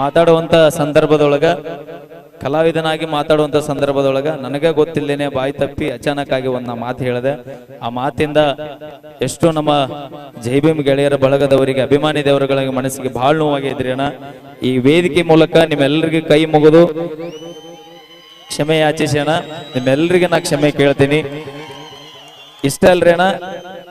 ಮಾತಾಡುವಂತ ಸಂದರ್ಭದೊಳಗ, ಕಲಾವಿದನಾಗಿ ಮಾತಾಡುವಂತ ಸಂದರ್ಭದೊಳಗ ನನಗೆ ಗೊತ್ತಿಲ್ಲೇನೆ ಬಾಯಿ ತಪ್ಪಿ ಅಚಾನಕ್ ಆಗಿ ಒಂದ್ ಮಾತು ಹೇಳಿದೆ. ಆ ಮಾತಿಂದ ಎಷ್ಟು ನಮ್ಮ ಜೈಭೀಮ್ ಗೆಳೆಯರ ಬಳಗದವರಿಗೆ, ಅಭಿಮಾನಿ ದೇವರುಗಳಿಗೆ ಮನಸ್ಸಿಗೆ ಬಹಳ ನೋವಾಗಿದ್ರಿ ಅಣ್ಣ. ಈ ವೇದಿಕೆ ಮೂಲಕ ನಿಮ್ಮೆಲ್ಲರಿಗೆ ಕೈ ಮುಗಿದು ಕ್ಷಮೆ ಯಾಚಿಸಿ ಅಣ್ಣ. ನಿಮ್ಮೆಲ್ಲರಿಗೆ ನಾ ಕ್ಷಮೆ ಕೇಳ್ತೀನಿ. ಇಷ್ಟ ಅಲ್ರಿ ಅಣ್ಣ?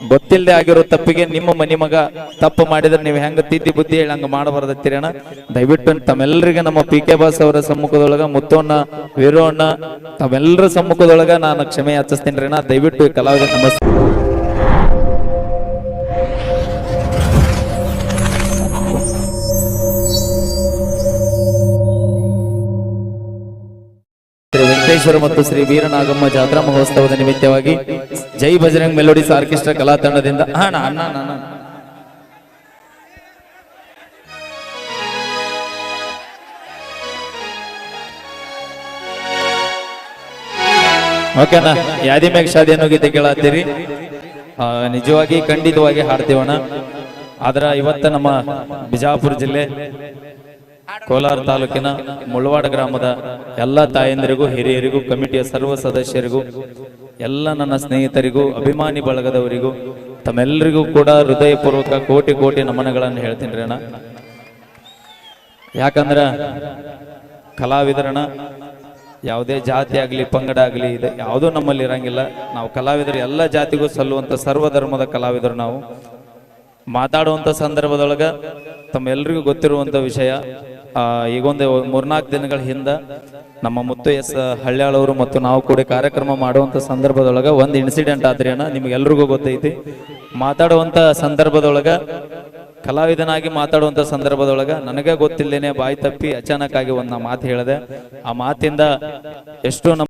ಗೊತ್ತಿಲ್ಲದೆ ಆಗಿರೋ ತಪ್ಪಿಗೆ ನಿಮ್ಮ ಮನಿ ಮಗ ತಪ್ಪು ಮಾಡಿದ್ರೆ ನೀವು ಹೆಂಗ ತಿದ್ದಿ ಬುದ್ಧಿ ಹೇಳಿ ಹಂಗ ಅಣ್ಣ? ದಯವಿಟ್ಟು ತಮ್ಮೆಲ್ಲರಿಗೆ ನಮ್ಮ ಪಿ ಕೆ ಬಾಸ್ ಅವರ ಸಮ್ಮುಖದೊಳಗ ಮುತ್ತೋಣ್ಣ, ವೀರೋಣ್ಣ ತಾವೆಲ್ಲರ ಸಮ್ಮುಖದೊಳಗ ನಾನು ಕ್ಷಮೆ ಯಾಚಿಸ್ತೀನಿ ಅಣ್ಣ. ದಯವಿಟ್ಟು ಕಲಾವಿದ ನಮಸ್ತೆ ಶ್ರೀ ವೆಂಕಟೇಶ್ವರ ಮತ್ತು ಶ್ರೀ ವೀರನಾಗಮ್ಮ ಜಾತ್ರಾ ಮಹೋತ್ಸವದ ನಿಮಿತ್ತವಾಗಿ ಜೈ ಬಜರಂಗ್ ಮೆಲೋಡಿಸ್ ಆರ್ಕೆಸ್ಟ್ರಾ ಕಲಾ ತಂಡದಿಂದ ಓಕೆನಾ ಯಾದಿ ಮ್ಯಾಗ ಶಾದಿ ಅನ್ನೋ ಗೀತೆ ಕೇಳತ್ತೀರಿ? ನಿಜವಾಗಿ ಖಂಡಿತವಾಗಿ ಹಾಡ್ತೀವಣ್ಣ. ಆದ್ರ ಇವತ್ತ ನಮ್ಮ ಬಿಜಾಪುರ ಜಿಲ್ಲೆ ಕೋಲಾರ ತಾಲೂಕಿನ ಮುಳವಾಡ ಗ್ರಾಮದ ಎಲ್ಲ ತಾಯಂದಿರಿಗೂ, ಹಿರಿಯರಿಗೂ, ಕಮಿಟಿಯ ಸರ್ವ ಸದಸ್ಯರಿಗೂ, ಎಲ್ಲ ನನ್ನ ಸ್ನೇಹಿತರಿಗೂ, ಅಭಿಮಾನಿ ಬಳಗದವರಿಗೂ, ತಮ್ಮೆಲ್ಲರಿಗೂ ಕೂಡ ಹೃದಯಪೂರ್ವಕ ಕೋಟಿ ಕೋಟಿ ನಮನಗಳನ್ನು ಹೇಳ್ತೀನಿ ರೀ ಅಣ್ಣ. ಯಾಕಂದ್ರ ಕಲಾವಿದರಣ ಯಾವುದೇ ಜಾತಿ ಆಗಲಿ, ಪಂಗಡ ಆಗಲಿ, ಇದೆ ಯಾವುದೂ ನಮ್ಮಲ್ಲಿ ಇರಂಗಿಲ್ಲ. ನಾವು ಕಲಾವಿದರು ಎಲ್ಲ ಜಾತಿಗೂ ಸಲ್ಲುವಂಥ ಸರ್ವ ಧರ್ಮದ ಕಲಾವಿದರು ನಾವು. ಮಾತಾಡುವಂತ ಸಂದರ್ಭದೊಳಗೆ ತಮ್ಮೆಲ್ಲರಿಗೂ ಗೊತ್ತಿರುವಂಥ ವಿಷಯ ಈಗೊಂದು ಮೂರ್ನಾಲ್ಕು ದಿನಗಳ ಹಿಂದ ನಮ್ಮ ಮುತ್ತು ಎಸ್ ಹಳ್ಯಾಳವರು ಮತ್ತು ನಾವು ಕೂಡ ಕಾರ್ಯಕ್ರಮ ಮಾಡುವಂಥ ಸಂದರ್ಭದೊಳಗೆ ಒಂದು ಇನ್ಸಿಡೆಂಟ್ ಆದ್ರಿ ಅಣ್ಣ, ನಿಮ್ಗೆಲ್ರಿಗೂ ಗೊತ್ತೈತಿ. ಮಾತಾಡುವಂಥ ಸಂದರ್ಭದೊಳಗೆ, ಕಲಾವಿದನಾಗಿ ಮಾತಾಡುವಂಥ ಸಂದರ್ಭದೊಳಗೆ ನನಗೆ ಗೊತ್ತಿಲ್ಲೇನೆ ಬಾಯಿ ತಪ್ಪಿ ಅಚಾನಕ್ ಆಗಿ ಒಂದು ಮಾತು ಹೇಳಿದೆ. ಆ ಮಾತಿಂದ ಎಷ್ಟೋ